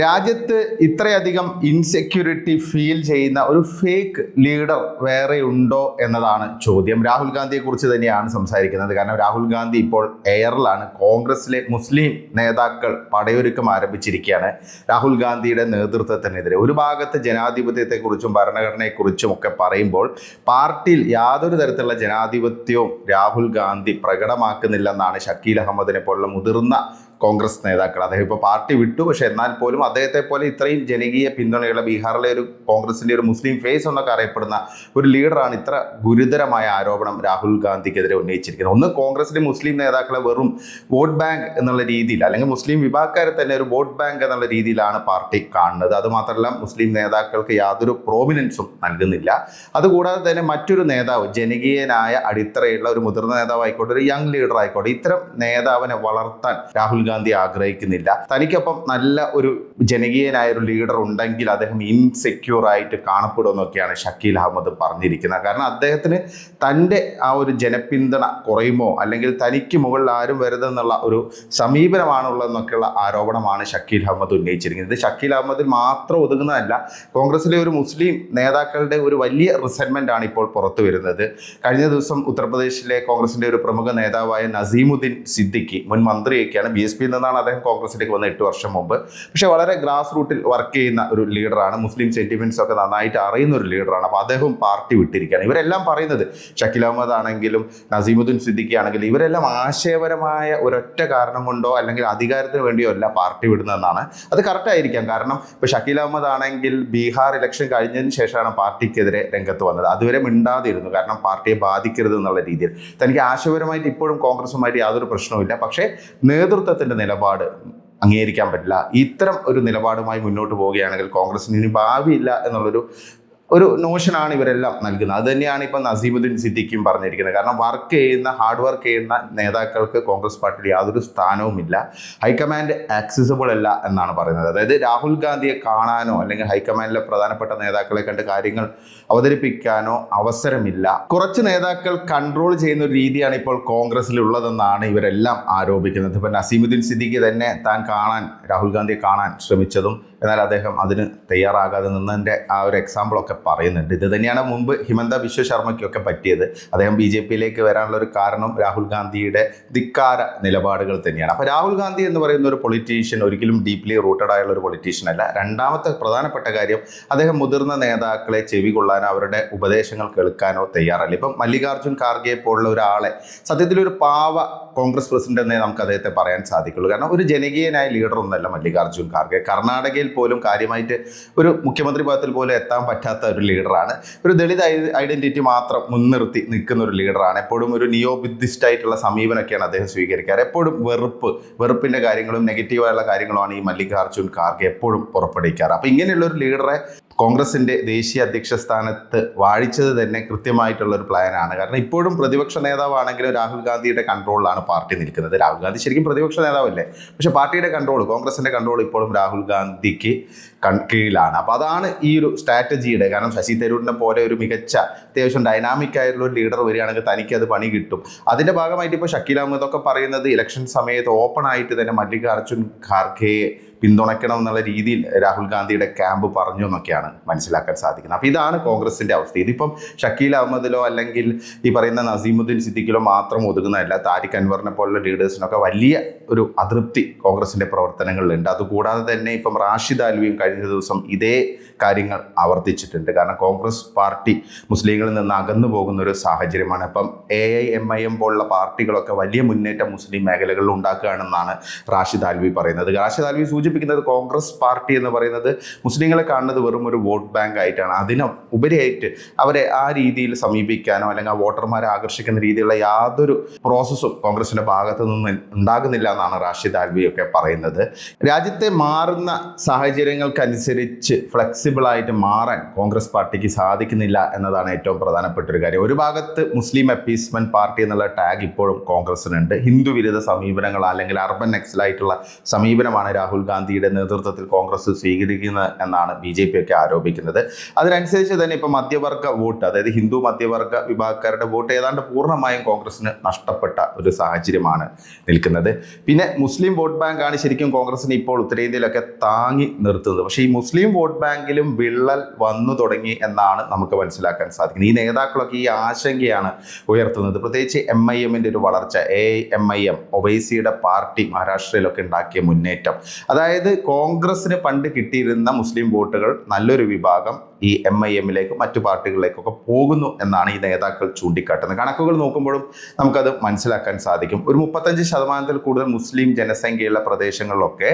രാജ്യത്ത് ഇത്രയധികം insecurity feel ചെയ്യുന്ന ഒരു ഫേക്ക് ലീഡർ വേറെ ഉണ്ടോ എന്നതാണ് ചോദ്യം. രാഹുൽ ഗാന്ധിയെ കുറിച്ച് തന്നെയാണ് സംസാരിക്കുന്നത്. കാരണം രാഹുൽ ഗാന്ധി ഇപ്പോൾ എയറിലാണ് കോൺഗ്രസിലെ മുസ്ലിം നേതാക്കൾ പടയൊരുക്കം ആരംഭിച്ചിരിക്കുകയാണ് രാഹുൽ ഗാന്ധിയുടെ നേതൃത്വത്തിനെതിരെ. ഒരു ഭാഗത്ത് ജനാധിപത്യത്തെക്കുറിച്ചും ഭരണഘടനയെക്കുറിച്ചും ഒക്കെ പറയുമ്പോൾ പാർട്ടിയിൽ യാതൊരു തരത്തിലുള്ള ജനാധിപത്യവും രാഹുൽ ഗാന്ധി പ്രകടമാക്കുന്നില്ലെന്നാണ് ഷക്കീൽ അഹമ്മദിനെ പോലുള്ള മുതിർന്ന കോൺഗ്രസ് നേതാക്കൾ. അദ്ദേഹം ഇപ്പോൾ പാർട്ടി വിട്ടു. പക്ഷേ എന്നാൽ പോലും അദ്ദേഹത്തെ പോലെ ഇത്രയും ജനകീയ പിന്തുണയുള്ള ബീഹാറിലെ ഒരു കോൺഗ്രസിന്റെ ഒരു മുസ്ലിം ഫേസ് എന്നൊക്കെ അറിയപ്പെടുന്ന ഒരു ലീഡറാണ് ഇത്ര ഗുരുതരമായ ആരോപണം രാഹുൽ ഗാന്ധിക്കെതിരെ ഉന്നയിച്ചിരിക്കുന്നത്. ഒന്ന് കോൺഗ്രസിലെ മുസ്ലിം നേതാക്കളെ വെറും വോട്ട് ബാങ്ക് എന്നുള്ള രീതിയിൽ അല്ലെങ്കിൽ മുസ്ലിം വിഭാഗക്കാരെ തന്നെ ഒരു വോട്ട് ബാങ്ക് എന്നുള്ള രീതിയിലാണ് പാർട്ടി കാണുന്നത്. അതുമാത്രമല്ല മുസ്ലിം നേതാക്കൾക്ക് യാതൊരു പ്രോമിനൻസും നൽകുന്നില്ല. അതുകൂടാതെ തന്നെ മറ്റൊരു നേതാവ് ജനകീയനായ അടിത്തറയുള്ള ഒരു മുതിർന്ന നേതാവ് ആയിക്കോട്ടെ ഒരു യങ് ലീഡർ ആയിക്കോട്ടെ ഇത്തരം നേതാവിനെ വളർത്താൻ രാഹുൽ ഗാന്ധി ആഗ്രഹിക്കുന്നില്ല. തനിക്കൊപ്പം നല്ല ഒരു ജനകീയനായ ഒരു ലീഡർ ഉണ്ടെങ്കിൽ അദ്ദേഹം ഇൻസെക്യൂർ ആയിട്ട് കാണപ്പെടുമെന്നൊക്കെയാണ് ഷക്കീൽ അഹമ്മദ് പറഞ്ഞിരിക്കുന്നത്. കാരണം അദ്ദേഹത്തിന് തന്റെ ആ ഒരു ജനപിന്തുണ കുറയുമോ? അല്ലെങ്കിൽ തനിക്ക് മുകളിൽ ആരും വരുതെന്നുള്ള ഒരു സമീപനമാണുള്ളതെന്നൊക്കെയുള്ള ആരോപണമാണ് ഷക്കീൽ അഹമ്മദ് ഉന്നയിച്ചിരിക്കുന്നത്. ഇത് ഷക്കീൽ അഹമ്മദിൽ മാത്രം ഒതുങ്ങുന്നതല്ല. കോൺഗ്രസിലെ ഒരു മുസ്ലിം നേതാക്കളുടെ ഒരു വലിയ റിസെൻമെന്റ് ആണ് ഇപ്പോൾ പുറത്തു വരുന്നത്. കഴിഞ്ഞ ദിവസം ഉത്തർപ്രദേശിലെ കോൺഗ്രസിന്റെ ഒരു പ്രമുഖ നേതാവായ നസീമുദ്ദീൻ സിദ്ദിഖി മുൻ മന്ത്രിയൊക്കെയാണ് ബി എസ് പിയിൽ നിന്നാണ് അദ്ദേഹം കോൺഗ്രസിലേക്ക് വന്ന എട്ട് വർഷം മുമ്പ്. പക്ഷേ വളരെ ഗ്രാസ് റൂട്ടിൽ വർക്ക് ചെയ്യുന്ന ഒരു ലീഡറാണ് മുസ്ലിം സെന്റിമെന്റ്സ് ഒക്കെ നന്നായിട്ട് അറിയുന്ന ഒരു ലീഡറാണ് അപ്പോൾ അദ്ദേഹം പാർട്ടി വിട്ടിരിക്കുകയാണ്. ഇവരെല്ലാം പറയുന്നത് ഷക്കീൽ അഹമ്മദ് ആണെങ്കിലും നസീമുദ്ദീൻ സിദ്ദിഖി ആണെങ്കിലും ഇവരെല്ലാം ആശയപരമായ ഒരൊറ്റ കാരണം കൊണ്ടോ അല്ലെങ്കിൽ അധികാരത്തിന് വേണ്ടിയോ അല്ല പാർട്ടി വിടുന്നതെന്നാണ്. അത് കറക്റ്റായിരിക്കാം കാരണം ഇപ്പോൾ ഷക്കീൽ അഹമ്മദ് ആണെങ്കിൽ ബീഹാർ ഇലക്ഷൻ കഴിഞ്ഞതിന് ശേഷമാണ് പാർട്ടിക്കെതിരെ രംഗത്ത് വന്നത്. അതുവരെ മിണ്ടാതിരുന്നു. കാരണം പാർട്ടിയെ ബാധിക്കരുത് എന്നുള്ള രീതിയിൽ. തനിക്ക് ആശയപരമായിട്ട് ഇപ്പോഴും കോൺഗ്രസുമായിട്ട് യാതൊരു പ്രശ്നവുമില്ല. പക്ഷേ നേതൃത്വത്തിന്റെ നിലപാട് അംഗീകരിക്കാൻ പറ്റില്ല. ഇത്തരം ഒരു നിലപാടുമായി മുന്നോട്ട് പോവുകയാണെങ്കിൽ കോൺഗ്രസിന് ഇനി ഭാവിയില്ല എന്നുള്ളൊരു ഒരു നോഷനാണ് ഇവരെല്ലാം നൽകുന്നത്. അത് തന്നെയാണ് ഇപ്പം നസീമുദ്ദീൻ സിദ്ദിഖിയും പറഞ്ഞിരിക്കുന്നത്. കാരണം വർക്ക് ചെയ്യുന്ന ഹാർഡ് വർക്ക് ചെയ്യുന്ന നേതാക്കൾക്ക് കോൺഗ്രസ് പാർട്ടിയിൽ യാതൊരു സ്ഥാനവുമില്ല. ഹൈക്കമാൻഡ് ആക്സസിബിൾ അല്ല എന്നാണ് പറയുന്നത്. അതായത് രാഹുൽ ഗാന്ധിയെ കാണാനോ അല്ലെങ്കിൽ ഹൈക്കമാൻഡിലെ പ്രധാനപ്പെട്ട നേതാക്കളെ കണ്ട് കാര്യങ്ങൾ അവതരിപ്പിക്കാനോ അവസരമില്ല. കുറച്ച് നേതാക്കൾ കൺട്രോൾ ചെയ്യുന്ന ഒരു രീതിയാണ് ഇപ്പോൾ കോൺഗ്രസ്സിൽ ഉള്ളതെന്നാണ് ഇവരെല്ലാം ആരോപിക്കുന്നത്. ഇപ്പം നസീമുദ്ദീൻ സിദ്ദിഖി തന്നെ താൻ കാണാൻ രാഹുൽ ഗാന്ധിയെ കാണാൻ ശ്രമിച്ചതും എന്നാൽ അദ്ദേഹം അതിന് തയ്യാറാകാതെ നിന്നതിന്റെ ആ ഒരു എക്സാമ്പിളൊക്കെ പറയുന്നുണ്ട്. ഇത് തന്നെയാണ് മുമ്പ് ഹിമന്ത ബിശ്വ ശർമ്മയ്ക്കൊക്കെ പറ്റിയത്. അദ്ദേഹം ബി ജെ പിയിലേക്ക് വരാനുള്ള ഒരു കാരണം രാഹുൽ ഗാന്ധിയുടെ ധിക്കാര നിലപാടുകൾ തന്നെയാണ്. അപ്പോൾ രാഹുൽ ഗാന്ധി എന്ന് പറയുന്ന ഒരു പൊളിറ്റീഷ്യൻ ഒരിക്കലും ഡീപ്ലി റൂട്ടഡ് ആയുള്ള ഒരു പൊളിറ്റീഷ്യൻ അല്ല. രണ്ടാമത്തെ പ്രധാനപ്പെട്ട കാര്യം അദ്ദേഹം മുതിർന്ന നേതാക്കളെ ചെവി കൊള്ളാനോ അവരുടെ ഉപദേശങ്ങൾ കേൾക്കാനോ തയ്യാറല്ല. ഇപ്പം മല്ലികാർജുൻ ഖാർഗെ പോലുള്ള ഒരാളെ സത്യത്തിൽ ഒരു പാവ കോൺഗ്രസ് പ്രസിഡന്റ് എന്നേ നമുക്ക് അദ്ദേഹത്തെ പറയാൻ സാധിക്കുള്ളൂ. കാരണം ഒരു ജനകീയനായ ലീഡർ ഒന്നല്ല മല്ലികാർജുൻ ഖാർഗെ. കർണാടകയിൽ പോലും കാര്യമായിട്ട് ഒരു മുഖ്യമന്ത്രി പദത്തിൽ പോലും എത്താൻ പറ്റാത്ത ഒരു ലീഡറാണ് ഒരു ദളിത് ഐഡന്റിറ്റി മാത്രം മുൻനിർത്തി നിൽക്കുന്ന ഒരു ലീഡറാണ് എപ്പോഴും ഒരു നിയോ ബുദ്ധിസ്റ്റ് ആയിട്ടുള്ള സമീപനമൊക്കെയാണ് അദ്ദേഹം സ്വീകരിക്കാറ്. എപ്പോഴും വെറുപ്പ് വെറുപ്പിന്റെ കാര്യങ്ങളും നെഗറ്റീവായുള്ള കാര്യങ്ങളുമാണ് ഈ മല്ലികാർജുൻ ഖാർഗെ എപ്പോഴും പുറപ്പെടുവിക്കാറ്. അപ്പോൾ ഇങ്ങനെയുള്ള ഒരു ലീഡറെ കോൺഗ്രസിന്റെ ദേശീയ അധ്യക്ഷ സ്ഥാനത്ത് വാഴിച്ചത് തന്നെ കൃത്യമായിട്ടുള്ളൊരു പ്ലാനാണ്. കാരണം ഇപ്പോഴും പ്രതിപക്ഷ നേതാവാണെങ്കിലും രാഹുൽ ഗാന്ധിയുടെ കൺട്രോളിലാണ് പാർട്ടി നിൽക്കുന്നത്. രാഹുൽ ഗാന്ധി ശരിക്കും പ്രതിപക്ഷ നേതാവല്ലേ? പക്ഷെ പാർട്ടിയുടെ കൺട്രോൾ കോൺഗ്രസിന്റെ കൺട്രോൾ ഇപ്പോഴും രാഹുൽ ഗാന്ധിക്ക് കീഴിലാണ്. അപ്പോൾ അതാണ് ഈ ഒരു സ്ട്രാറ്റജിയുടെ കാരണം ശശി തരൂരിനെ പോലെ ഒരു മികച്ച അത്യാവശ്യം ഡൈനാമിക് ആയിട്ടുള്ള ഒരു ലീഡർ വരികയാണെങ്കിൽ തനിക്ക് അത് പണി കിട്ടും. അതിന്റെ ഭാഗമായിട്ട് ഇപ്പോൾ ഷക്കീൽ അഹമ്മദൊക്കെ പറയുന്നത് ഇലക്ഷൻ സമയത്ത് ഓപ്പൺ ആയിട്ട് തന്നെ മല്ലികാർജുൻ ഖാർഗെയെ പിന്തുണയ്ക്കണം എന്നുള്ള രീതിയിൽ രാഹുൽ ഗാന്ധിയുടെ ക്യാമ്പ് പറഞ്ഞു എന്നൊക്കെയാണ്. മനസ്സിലാക്കാൻ സാധിക്കുന്നത്. അപ്പോൾ ഇതാണ് കോൺഗ്രസിന്റെ അവസ്ഥ. ഇതിപ്പം ഷക്കീൽ അഹമ്മദിലോ അല്ലെങ്കിൽ ഈ പറയുന്ന നസീമുദ്ദീൻ സിദ്ദിഖിലോ മാത്രം ഒതുങ്ങുന്നതല്ല. താരിഖ് അൻവറിനെ പോലുള്ള ലീഡേഴ്സിനൊക്കെ വലിയ ഒരു അതൃപ്തി കോൺഗ്രസിന്റെ പ്രവർത്തനങ്ങളിലുണ്ട്. അതുകൂടാതെ തന്നെ ഇപ്പം റാഷിദ് അൽവിയും കഴിഞ്ഞ ദിവസം ഇതേ കാര്യങ്ങൾ ആവർത്തിച്ചിട്ടുണ്ട്. കാരണം കോൺഗ്രസ് പാർട്ടി മുസ്ലിങ്ങളിൽ നിന്ന് അകന്നു പോകുന്ന ഒരു സാഹചര്യമാണ്. ഇപ്പം A I M I M പോലുള്ള പാർട്ടികളൊക്കെ വലിയ മുന്നേറ്റം മുസ്ലിം മേഖലകളിൽ ഉണ്ടാക്കുകയാണെന്നാണ് റാഷിദ് ആൽവി പറയുന്നത്. റാഷിദ് ആൽവി സൂചിപ്പിക്കുന്നത് കോൺഗ്രസ് പാർട്ടി എന്ന് പറയുന്നത് മുസ്ലിങ്ങളെ കാണുന്നത് വെറും ഒരു വോട്ട് ബാങ്ക് ആയിട്ടാണ്. അതിന് ഉപരിയായിട്ട് അവരെ ആ രീതിയിൽ സമീപിക്കാനോ അല്ലെങ്കിൽ ആ വോട്ടർമാരെ ആകർഷിക്കുന്ന രീതിയിലുള്ള യാതൊരു പ്രോസസ്സും കോൺഗ്രസിന്റെ ഭാഗത്തു നിന്ന് ഉണ്ടാകുന്നില്ല എന്നാണ് റാഷിദ് ആൽവിയൊക്കെ പറയുന്നത്. രാജ്യത്തെ മാറുന്ന സാഹചര്യങ്ങൾക്കനുസരിച്ച് ഫ്ലെക്സിബിൾ ആയിട്ട് മാറാൻ കോൺഗ്രസ് പാർട്ടിക്ക് സാധിക്കുന്നില്ല എന്നതാണ് ഏറ്റവും പ്രധാനപ്പെട്ട ഒരു കാര്യം. ഒരു ഭാഗത്ത് മുസ്ലിം അപ്പീസ്മെന്റ് പാർട്ടി എന്നുള്ള ടാഗ് ഇപ്പോഴും കോൺഗ്രസിനുണ്ട് ഹിന്ദു വിരുദ്ധ സമീപനങ്ങൾ അല്ലെങ്കിൽ അർബൻ നെക്സലായിട്ടുള്ള സമീപനമാണ് രാഹുൽ ഗാന്ധിയുടെ നേതൃത്വത്തിൽ കോൺഗ്രസ് സ്വീകരിക്കുന്നത് എന്നാണ് ബി ജെ പി ഒക്കെ ആരോപിക്കുന്നത്. അതിനനുസരിച്ച് തന്നെ ഇപ്പം മധ്യവർഗ വോട്ട് അതായത് ഹിന്ദു മധ്യവർഗ വിഭാഗക്കാരുടെ വോട്ട് ഏതാണ്ട് പൂർണമായും കോൺഗ്രസിന് നഷ്ടപ്പെട്ട ഒരു സാഹചര്യമാണ് നിൽക്കുന്നത്. പിന്നെ മുസ്ലിം വോട്ട് ബാങ്കാണ് ശരിക്കും കോൺഗ്രസിന് ഇപ്പോൾ ഉത്തരേന്ത്യയിലൊക്കെ താങ്ങി നിർത്തുന്നത്. പക്ഷേ ഈ മുസ്ലിം വോട്ട് ബാങ്കിലും വിള്ളൽ വന്നു തുടങ്ങി എന്നാണ് നമുക്ക് മനസ്സിലാക്കാൻ സാധിക്കുന്നത്. ഈ നേതാക്കളൊക്കെ ഈ ആശങ്കയാണ് ഉയർത്തുന്നത്. പ്രത്യേകിച്ച് എം ഐ എമ്മിന്റെ ഒരു വളർച്ച എ എം ഐ എം ഒവൈസിയുടെ പാർട്ടി മഹാരാഷ്ട്രയിലൊക്കെ ഉണ്ടാക്കിയ മുന്നേറ്റം. അതായത് കോൺഗ്രസിന് പണ്ട് കിട്ടിയിരുന്ന മുസ്ലിം വോട്ടുകൾ നല്ലൊരു വിഭാഗം ഈ എം ഐ എമ്മിലേക്കും മറ്റു പാർട്ടികളിലേക്കൊക്കെ പോകുന്നു എന്നാണ് ഈ നേതാക്കൾ ചൂണ്ടിക്കാട്ടുന്നത്. കണക്കുകൾ നോക്കുമ്പോഴും നമുക്കത് മനസ്സിലാക്കാൻ സാധിക്കും. ഒരു മുപ്പത്തഞ്ച് ശതമാനത്തിൽ കൂടുതൽ മുസ്ലിം ജനസംഖ്യയുള്ള പ്രദേശങ്ങളിലൊക്കെ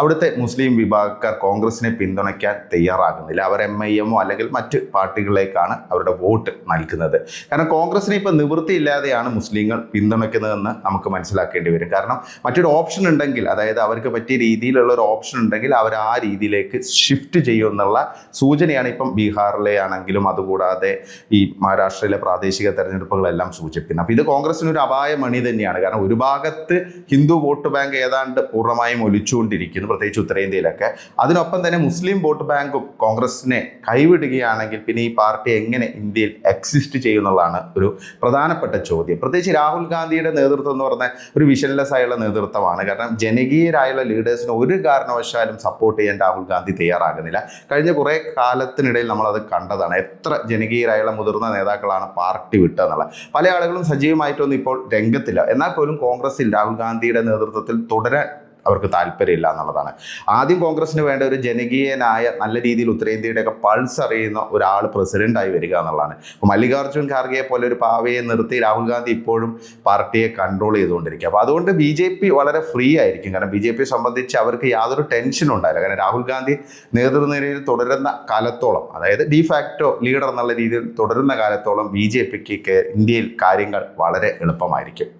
അവിടുത്തെ മുസ്ലിം വിഭാഗക്കാർ കോൺഗ്രസിനെ പിന്തുണയ്ക്കാൻ തയ്യാറാകുന്നില്ല. അവർ എം ഐ എമ്മോ അല്ലെങ്കിൽ മറ്റ് പാർട്ടികളിലേക്കാണ് അവരുടെ വോട്ട് നൽകുന്നത്. കാരണം കോൺഗ്രസിനെ ഇപ്പോൾ നിവൃത്തിയില്ലാതെയാണ് മുസ്ലിങ്ങൾ പിന്തുണയ്ക്കുന്നതെന്ന് നമുക്ക് മനസ്സിലാക്കേണ്ടി വരും. കാരണം മറ്റൊരു ഓപ്ഷൻ ഉണ്ടെങ്കിൽ അതായത് അവർക്ക് പറ്റിയ രീതിയിലുള്ള ഒരു ഓപ്ഷൻ ഉണ്ടെങ്കിൽ അവർ ആ രീതിയിലേക്ക് ഷിഫ്റ്റ് ചെയ്യുമെന്നുള്ള സൂചനയാണ് ഇപ്പം ബീഹാറിലെ ആണെങ്കിലും അതുകൂടാതെ ഈ മഹാരാഷ്ട്രയിലെ പ്രാദേശിക തെരഞ്ഞെടുപ്പുകളെല്ലാം സൂചിപ്പിക്കുന്നത്. അപ്പോൾ ഇത് കോൺഗ്രസിനൊരു അപായ മണി തന്നെയാണ്. കാരണം ഒരു ഭാഗത്ത് ഹിന്ദു വോട്ട് ബാങ്ക് ഏതാണ്ട് പൂർണമായും ഒലിച്ചുകൊണ്ടിരിക്കുന്നു പ്രത്യേകിച്ച് ഉത്തരേന്ത്യയിലൊക്കെ. അതിനൊപ്പം തന്നെ മുസ്ലിം വോട്ട് ബാങ്കും കോൺഗ്രസിനെ കൈവിടുകയാണെങ്കിൽ പിന്നെ ഈ പാർട്ടി എങ്ങനെ ഇന്ത്യയിൽ എക്സിസ്റ്റ് ചെയ്യുന്നുള്ളതാണ് ഒരു പ്രധാനപ്പെട്ട ചോദ്യം. പ്രത്യേകിച്ച് രാഹുൽ ഗാന്ധിയുടെ നേതൃത്വം എന്ന് പറഞ്ഞാൽ ഒരു വിഷൻലെസ് ആയുള്ള നേതൃത്വമാണ്. കാരണം ജനകീയരായുള്ള ലീഡേഴ്സിന് ഒരു കാരണവശാലും സപ്പോർട്ട് ചെയ്യാൻ രാഹുൽ ഗാന്ധി തയ്യാറാകുന്നില്ല. കഴിഞ്ഞ കുറേ കാലത്തിനിടയിൽ നമ്മളത് കണ്ടതാണ്. എത്ര ജനകീയരായുള്ള മുതിർന്ന നേതാക്കളാണ് പാർട്ടി വിട്ടതെന്നുള്ളത് പല ആളുകളും സജീവമായിട്ടൊന്നും ഇപ്പോൾ രംഗത്തില്ല. എന്നാൽ പോലും കോൺഗ്രസിൽ രാഹുൽ ഗാന്ധിയുടെ നേതൃത്വത്തിൽ തുടരാൻ അവർക്ക് താല്പര്യമില്ല എന്നുള്ളതാണ്. ആദ്യം കോൺഗ്രസിന് വേണ്ട ഒരു ജനകീയനായ നല്ല രീതിയിൽ ഉത്തരേന്ത്യയുടെയൊക്കെ പൾസ് അറിയുന്ന ഒരാൾ പ്രസിഡന്റായി വരിക എന്നുള്ളതാണ്. അപ്പോൾ മല്ലികാർജുൻ ഖാർഗെയെ പോലെ ഒരു പാവയെ നിർത്തി രാഹുൽ ഗാന്ധി ഇപ്പോഴും പാർട്ടിയെ കൺട്രോൾ ചെയ്തുകൊണ്ടിരിക്കുക. അപ്പോൾ അതുകൊണ്ട് ബി ജെ പി വളരെ ഫ്രീ ആയിരിക്കും. കാരണം ബി ജെ പിയെ സംബന്ധിച്ച് അവർക്ക് യാതൊരു ടെൻഷനും ഉണ്ടായില്ല കാരണം രാഹുൽ ഗാന്ധി നേതൃനിരയിൽ തുടരുന്ന കാലത്തോളം അതായത് ഡിഫാക്റ്റോ ലീഡർ എന്നുള്ള രീതിയിൽ തുടരുന്ന കാലത്തോളം ബി ജെ പിക്ക് ഇന്ത്യയിൽ കാര്യങ്ങൾ വളരെ എളുപ്പമായിരിക്കും.